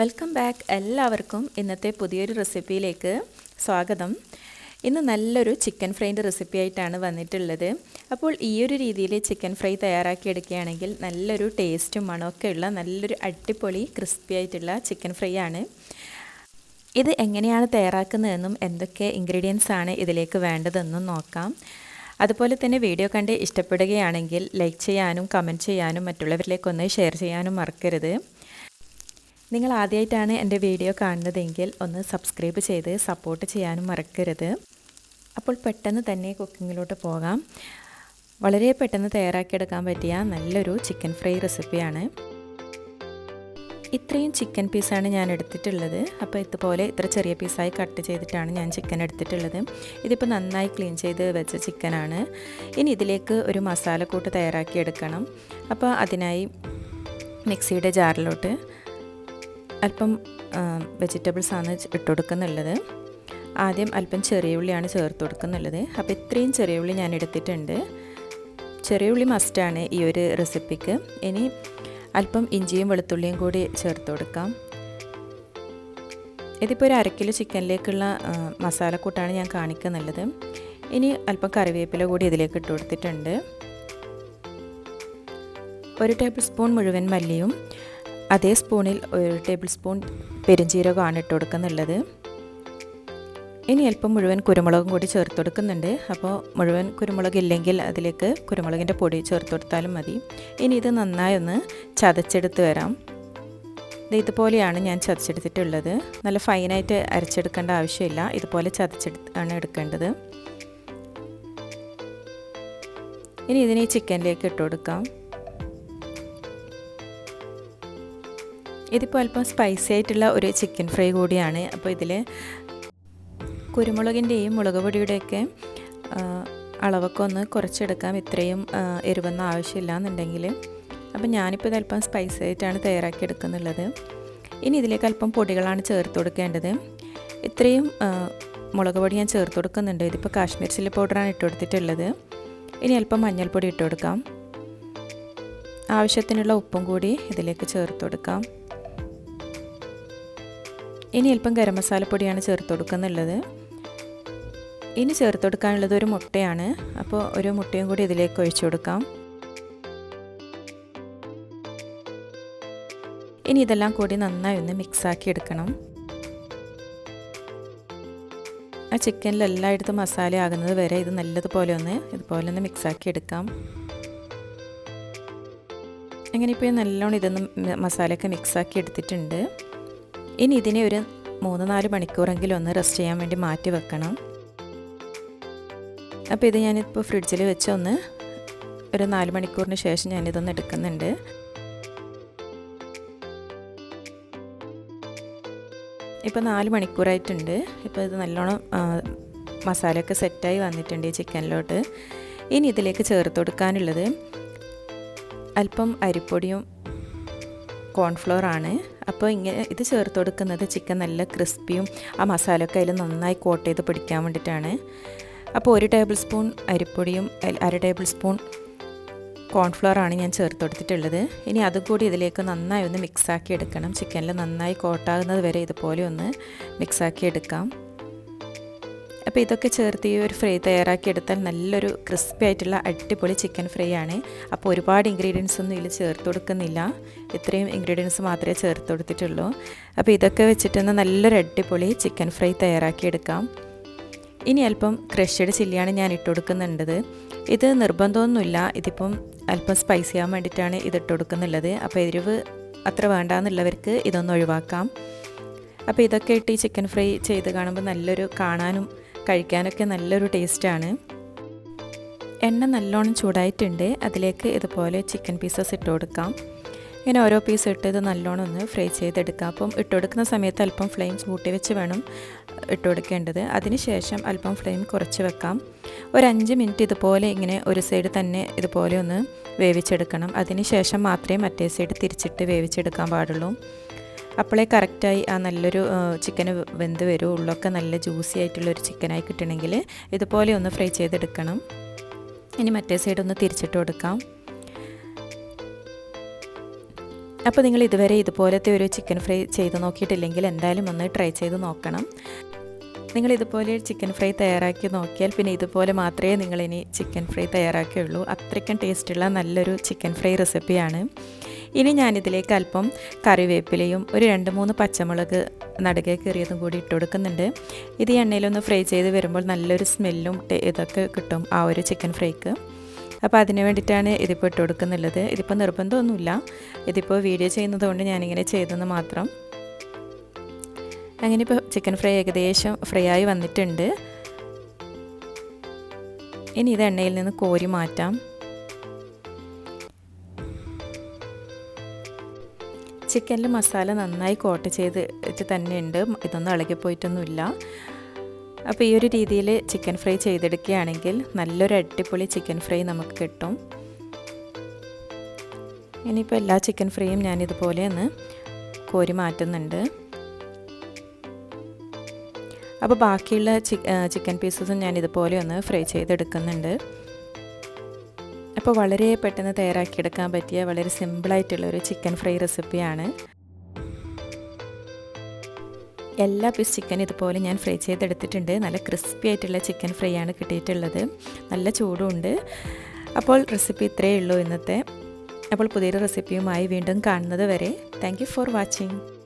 Welcome back എല്ലാവർക്കും ഇന്നത്തെ പുതിയൊരു റെസിപ്പിയിലേക്ക് സ്വാഗതം. ഇന്ന് നല്ലൊരു ചിക്കൻ ഫ്രൈന്റെ റെസിപ്പി ആയിട്ടാണ് വന്നിട്ടുള്ളത്. അപ്പോൾ ഈ ഒരു രീതിയിൽ ചിക്കൻ ഫ്രൈ തയ്യാറാക്കി എടുക്കുകയാണെങ്കിൽ നല്ലൊരു ടേസ്റ്റും മണമൊക്കെ ഉള്ള നല്ലൊരു അടിപൊളി ക്രിസ്പി ആയിട്ടുള്ള ചിക്കൻ ഫ്രൈ ആണ് ഇത് എങ്ങനെയാണ് തയ്യാറാക്കുന്നതെന്നും എന്തൊക്കെ ഇൻഗ്രീഡിയൻസ് ആണ് ഇതിലേക്ക് വേണ്ടതെന്നും നോക്കാം. അതുപോലെ തന്നെ വീഡിയോ കണ്ട് ഇഷ്ടപ്പെടുകയാണെങ്കിൽ ലൈക്ക് ചെയ്യാനും കമന്റ് ചെയ്യാനും മറ്റുള്ളവരിലേക്കൊന്ന് ഷെയർ ചെയ്യാനും മറക്കരുത്. നിങ്ങൾ ആദ്യമായിട്ടാണ് എന്റെ വീഡിയോ കാണുന്നതെങ്കിൽ ഒന്ന് സബ്സ്ക്രൈബ് ചെയ്ത് സപ്പോർട്ട് ചെയ്യാനും മറക്കരുത്. അപ്പോൾ പെട്ടെന്ന് തന്നെ കുക്കിങ്ങിലോട്ട് പോകാം. വളരെ പെട്ടെന്ന് തയ്യാറാക്കിയെടുക്കാൻ പറ്റിയ നല്ലൊരു ചിക്കൻ ഫ്രൈ റെസിപ്പിയാണ്. ഇത്രയും ചിക്കൻ പീസാണ് ഞാൻ എടുത്തിട്ടുള്ളത്. അപ്പോൾ ഇതുപോലെ ഇത്ര ചെറിയ പീസായി കട്ട് ചെയ്തിട്ടാണ് ഞാൻ ചിക്കൻ എടുത്തിട്ടുള്ളത്. ഇതിപ്പോൾ നന്നായി ക്ലീൻ ചെയ്ത് വെച്ച ചിക്കനാണ്. ഇനി ഇതിലേക്ക് ഒരു മസാലക്കൂട്ട് തയ്യാറാക്കിയെടുക്കണം. അപ്പോൾ അതിനായി മിക്സിയുടെ ജാറിലോട്ട് അല്പം വെജിറ്റബിൾസാണ് ഇട്ട് കൊടുക്കുന്നുള്ളത് ആദ്യം അല്പം ചെറിയ ഉള്ളിയാണ് ചേർത്ത് കൊടുക്കുന്നുള്ളത്. അപ്പോൾ ഇത്രയും ചെറിയ ഉള്ളി ഞാൻ എടുത്തിട്ടുണ്ട്. ചെറിയ ഉള്ളി മസ്റ്റാണ് ഈ ഒരു റെസിപ്പിക്ക് ഇനി അല്പം ഇഞ്ചിയും വെളുത്തുള്ളിയും കൂടി ചേർത്ത് കൊടുക്കാം. ഇതിപ്പോൾ ഒരു അരക്കിലോ ചിക്കനിലേക്കുള്ള മസാലക്കൂട്ടാണ് ഞാൻ കാണിക്കുന്നുള്ളത്. ഇനി അല്പം കറിവേപ്പില കൂടി ഇതിലേക്ക് ഇട്ട് കൊടുത്തിട്ടുണ്ട്. ഒരു ടേബിൾ സ്പൂൺ മുഴുവൻ മല്ലിയും അതേ സ്പൂണിൽ ഒരു ടേബിൾ സ്പൂൺ പെരുംജീരകമാണ് ഇട്ട് കൊടുക്കുന്നുള്ളത്. ഇനി അല്പം മുഴുവൻ കുരുമുളകും കൂടി ചേർത്ത് കൊടുക്കുന്നുണ്ട്. അപ്പോൾ മുഴുവൻ കുരുമുളക് ഇല്ലെങ്കിൽ അതിലേക്ക് കുരുമുളകിന്റെ പൊടി ചേർത്ത് കൊടുത്താലും മതി. ഇനി ഇത് നന്നായി ഒന്ന് ചതച്ചെടുത്ത് വരാം. ഇതുപോലെയാണ് ഞാൻ ചതച്ചെടുത്തിട്ടുള്ളത്. നല്ല ഫൈനായിട്ട് അരച്ചെടുക്കേണ്ട ആവശ്യമില്ല. ഇതുപോലെ ചതച്ചെടുത്ത് ആണ് എടുക്കേണ്ടത്. ഇനി ഇതിനെ ചിക്കനിലേക്ക് ഇട്ട് കൊടുക്കാം. ഇതിപ്പോൾ അല്പം സ്പൈസി ആയിട്ടുള്ള ഒരു ചിക്കൻ ഫ്രൈ കൂടിയാണ്. അപ്പോൾ ഇതിൽ കുരുമുളകിന്റെയും മുളക് പൊടിയുടെയൊക്കെ അളവൊക്കെ ഒന്ന് കുറച്ചെടുക്കാം. ഇത്രയും എരിവൊന്നും ആവശ്യമില്ല എന്നുണ്ടെങ്കിൽ അപ്പോൾ ഞാനിപ്പോൾ അല്പം സ്പൈസി ആയിട്ടാണ് തയ്യാറാക്കി എടുക്കുന്നുള്ളത് ഇനി ഇതിലേക്ക് അല്പം പൊടികളാണ് ചേർത്ത് കൊടുക്കേണ്ടത്. ഇത്രയും മുളക് പൊടി ഞാൻ ചേർത്ത് കൊടുക്കുന്നുണ്ട്. ഇതിപ്പോൾ കാശ്മീർ ചില്ലി പൗഡറാണ് ഇട്ട് കൊടുത്തിട്ടുള്ളത്. ഇനി അല്പം മഞ്ഞൾപ്പൊടി ഇട്ട് കൊടുക്കാം. ആവശ്യത്തിനുള്ള ഉപ്പും കൂടി ഇതിലേക്ക് ചേർത്ത് കൊടുക്കാം. ഇനി അല്പം ഗരം മസാലപ്പൊടിയാണ് ചേർത്ത് കൊടുക്കുന്നുള്ളത്. ഇനി ചേർത്ത് കൊടുക്കാനുള്ളത് ഒരു മുട്ടയാണ്. അപ്പോൾ ഒരു മുട്ടയും കൂടി ഇതിലേക്ക് ഒഴിച്ചു കൊടുക്കാം. ഇനി ഇതെല്ലാം കൂടി നന്നായി ഒന്ന് മിക്സാക്കി എടുക്കണം. ആ ചിക്കനിൽ എല്ലായിടത്തും മസാല ആകുന്നത് വരെ ഇത് നല്ലതുപോലെ ഒന്ന് ഇതുപോലെ ഒന്ന് മിക്സാക്കി എടുക്കാം. അങ്ങനെ ഇപ്പോൾ നല്ലോണം ഇതൊന്ന് മസാലയൊക്കെ മിക്സാക്കി എടുത്തിട്ടുണ്ട്. ഇനി ഇതിനെ ഒരു മൂന്ന് നാല് മണിക്കൂറെങ്കിലും ഒന്ന് റെസ്റ്റ് ചെയ്യാൻ വേണ്ടി മാറ്റി വെക്കണം. അപ്പോൾ ഇത് ഞാനിപ്പോൾ ഫ്രിഡ്ജിൽ വെച്ച് ഒന്ന് ഒരു നാല് മണിക്കൂറിന് ശേഷം ഞാനിതൊന്ന് എടുക്കുന്നുണ്ട്. ഇപ്പോൾ നാല് മണിക്കൂറായിട്ടുണ്ട്. ഇപ്പോൾ ഇത് നല്ലോണം മസാലയൊക്കെ സെറ്റായി വന്നിട്ടുണ്ട് ഈ ചിക്കനിലോട്ട്. ഇനി ഇതിലേക്ക് ചേർത്ത് കൊടുക്കാനുള്ളത് അല്പം അരിപ്പൊടിയും കോൺഫ്ലോർ ആണ്. അപ്പോൾ ഇങ്ങനെ ഇത് ചേർത്ത് കൊടുക്കുന്നത് ചിക്കൻ നല്ല ക്രിസ്പിയും ആ മസാലയൊക്കെ അതിൽ നന്നായി കോട്ട് ചെയ്ത് പിടിക്കാൻ വേണ്ടിയിട്ടാണ്. അപ്പോൾ ഒരു ടേബിൾ സ്പൂൺ അരിപ്പൊടിയും അര ടേബിൾ സ്പൂൺ കോൺഫ്ലോർ ആണ് ഞാൻ ചേർത്ത് കൊടുത്തിട്ടുള്ളത്. ഇനി അതും കൂടി ഇതിലേക്ക് നന്നായി ഒന്ന് മിക്സാക്കി എടുക്കണം. ചിക്കനിൽ നന്നായി കോട്ടാകുന്നത് വരെ ഇതുപോലെ ഒന്ന് മിക്സാക്കി എടുക്കാം. അപ്പോൾ ഇതൊക്കെ ചേർത്ത് ഈ ഒരു ഫ്രൈ തയ്യാറാക്കി എടുത്താൽ നല്ലൊരു ക്രിസ്പി ആയിട്ടുള്ള അടിപൊളി ചിക്കൻ ഫ്രൈ ആണ്. അപ്പോൾ ഒരുപാട് ഇൻഗ്രീഡിയൻസ് ഒന്നും ഇതിൽ ചേർത്ത് കൊടുക്കുന്നില്ല. ഇത്രയും ഇൻഗ്രീഡിയൻസ് മാത്രമേ ചേർത്ത് കൊടുത്തിട്ടുള്ളൂ. അപ്പോൾ ഇതൊക്കെ വെച്ചിട്ട് നല്ലൊരു അടിപൊളി ചിക്കൻ ഫ്രൈ തയ്യാറാക്കി എടുക്കാം. ഇനി അല്പം ക്രഷ്ഡ് ചില്ലിയാണ് ഞാൻ ഇട്ട് കൊടുക്കുന്നുണ്ടത്. ഇത് നിർബന്ധമൊന്നുമില്ല. ഇതിപ്പം അല്പം സ്പൈസി ആകാൻ വേണ്ടിയിട്ടാണ് ഇത് ഇട്ട് കൊടുക്കുന്നുള്ളത്. അപ്പോൾ എരിവ് അത്ര വേണ്ടാന്നുള്ളവർക്ക് ഇതൊന്ന് ഒഴിവാക്കാം. അപ്പോൾ ഇതൊക്കെ ഇട്ട് ഈ ചിക്കൻ ഫ്രൈ ചെയ്ത് കാണുമ്പോൾ നല്ലൊരു കാണാനും കഴിക്കാനൊക്കെ നല്ലൊരു ടേസ്റ്റാണ്. എണ്ണ നല്ലോണം ചൂടായിട്ടുണ്ട്. അതിലേക്ക് ഇതുപോലെ ചിക്കൻ പീസസ് ഇട്ട് കൊടുക്കാം. ഇങ്ങനെ ഓരോ പീസ് ഇട്ട് ഇത് നല്ലോണം ഒന്ന് ഫ്രൈ ചെയ്തെടുക്കാം. അപ്പം ഇട്ട് കൊടുക്കുന്ന സമയത്ത് അല്പം ഫ്ലെയിം കൂട്ടി വെച്ച് വേണം ഇട്ട് കൊടുക്കേണ്ടത്. അതിനുശേഷം അല്പം ഫ്ലെയിം കുറച്ച് വെക്കാം. ഒരു അഞ്ച് മിനിറ്റ് ഇതുപോലെ ഇങ്ങനെ ഒരു സൈഡ് തന്നെ ഇതുപോലെ ഒന്ന് വേവിച്ചെടുക്കണം. അതിനുശേഷം മാത്രമേ മറ്റേ സൈഡ് തിരിച്ചിട്ട് വേവിച്ചെടുക്കാൻ പാടുള്ളൂ. അപ്പോഴേ കറക്റ്റായി ആ നല്ലൊരു ചിക്കൻ വെന്ത് വരും ഉള്ളൊക്കെ നല്ല ജ്യൂസി ആയിട്ടുള്ളൊരു ചിക്കനായി കിട്ടണമെങ്കിൽ ഇതുപോലെ ഒന്ന് ഫ്രൈ ചെയ്തെടുക്കണം. ഇനി മറ്റേ സൈഡ് ഒന്ന് തിരിച്ചിട്ട് കൊടുക്കാം. അപ്പോൾ നിങ്ങൾ ഇതുവരെ ഇതുപോലത്തെ ഒരു ചിക്കൻ ഫ്രൈ ചെയ്ത് നോക്കിയിട്ടില്ലെങ്കിൽ എന്തായാലും ഒന്ന് ട്രൈ ചെയ്ത് നോക്കണം. നിങ്ങൾ ഇതുപോലെ ചിക്കൻ ഫ്രൈ തയ്യാറാക്കി നോക്കിയാൽ പിന്നെ ഇതുപോലെ മാത്രമേ നിങ്ങളിനി ചിക്കൻ ഫ്രൈ തയ്യാറാക്കുകയുള്ളൂ. അത്രയ്ക്കും ടേസ്റ്റുള്ള നല്ലൊരു ചിക്കൻ ഫ്രൈ റെസിപ്പിയാണ് ഇനി ഞാനിതിലേക്ക് അല്പം കറിവേപ്പിലയും ഒരു രണ്ട് മൂന്ന് പച്ചമുളക് നടുകെ കയറിയതും കൂടി ഇട്ട് കൊടുക്കുന്നുണ്ട്. ഇത് എണ്ണയിലൊന്ന് ഫ്രൈ ചെയ്ത് വരുമ്പോൾ നല്ലൊരു സ്മെല്ലും ഇതൊക്കെ കിട്ടും ആ ഒരു ചിക്കൻ ഫ്രൈക്ക്. അപ്പോൾ അതിന് വേണ്ടിയിട്ടാണ് ഇതിപ്പോൾ ഇട്ട് കൊടുക്കുന്നുള്ളത്. ഇതിപ്പോൾ നിർബന്ധമൊന്നുമില്ല. ഇതിപ്പോൾ വീഡിയോ ചെയ്യുന്നതുകൊണ്ട് ഞാനിങ്ങനെ ചെയ്തെന്ന് മാത്രം. അങ്ങനെ ഇപ്പോൾ ചിക്കൻ ഫ്രൈ ഏകദേശം ഫ്രൈ ആയി വന്നിട്ടുണ്ട്. ഇനി ഇത് എണ്ണയിൽ നിന്ന് കോരി മാറ്റാം. ചിക്കനിൽ മസാല നന്നായി കോട്ട് ചെയ്തിട്ട് തന്നെയുണ്ട്. ഇതൊന്നും ഇളകിപ്പോയിട്ടൊന്നുമില്ല അപ്പോൾ ഈ ഒരു രീതിയിൽ ചിക്കൻ ഫ്രൈ ചെയ്തെടുക്കുകയാണെങ്കിൽ നല്ലൊരു അടിപൊളി ചിക്കൻ ഫ്രൈ നമുക്ക് കിട്ടും. ഇനിയിപ്പോൾ എല്ലാ ചിക്കൻ ഫ്രൈയും ഞാൻ ഇതുപോലെ ഒന്ന് കോരി മാറ്റുന്നുണ്ട്. അപ്പോൾ ബാക്കിയുള്ള ചിക്കൻ പീസസും ഞാൻ ഇതുപോലെ ഒന്ന് ഫ്രൈ ചെയ്തെടുക്കുന്നുണ്ട്. അപ്പോൾ വളരെ പെട്ടെന്ന് തയ്യാറാക്കിയെടുക്കാൻ പറ്റിയ വളരെ സിമ്പിളായിട്ടുള്ള ഒരു ചിക്കൻ ഫ്രൈ റെസിപ്പിയാണ്. എല്ലാ പീസ് ചിക്കൻ ഇതുപോലെ ഞാൻ ഫ്രൈ ചെയ്തെടുത്തിട്ടുണ്ട്. നല്ല ക്രിസ്പി ആയിട്ടുള്ള ചിക്കൻ ഫ്രൈ ആണ് കിട്ടിയിട്ടുള്ളത്. നല്ല ചൂടുണ്ട്. അപ്പോൾ റെസിപ്പി ഇത്രയേ ഉള്ളൂ ഇന്നത്തെ. അപ്പോൾ പുതിയൊരു റെസിപ്പിയുമായി വീണ്ടും കാണുന്നത് വരെ. Thank for watching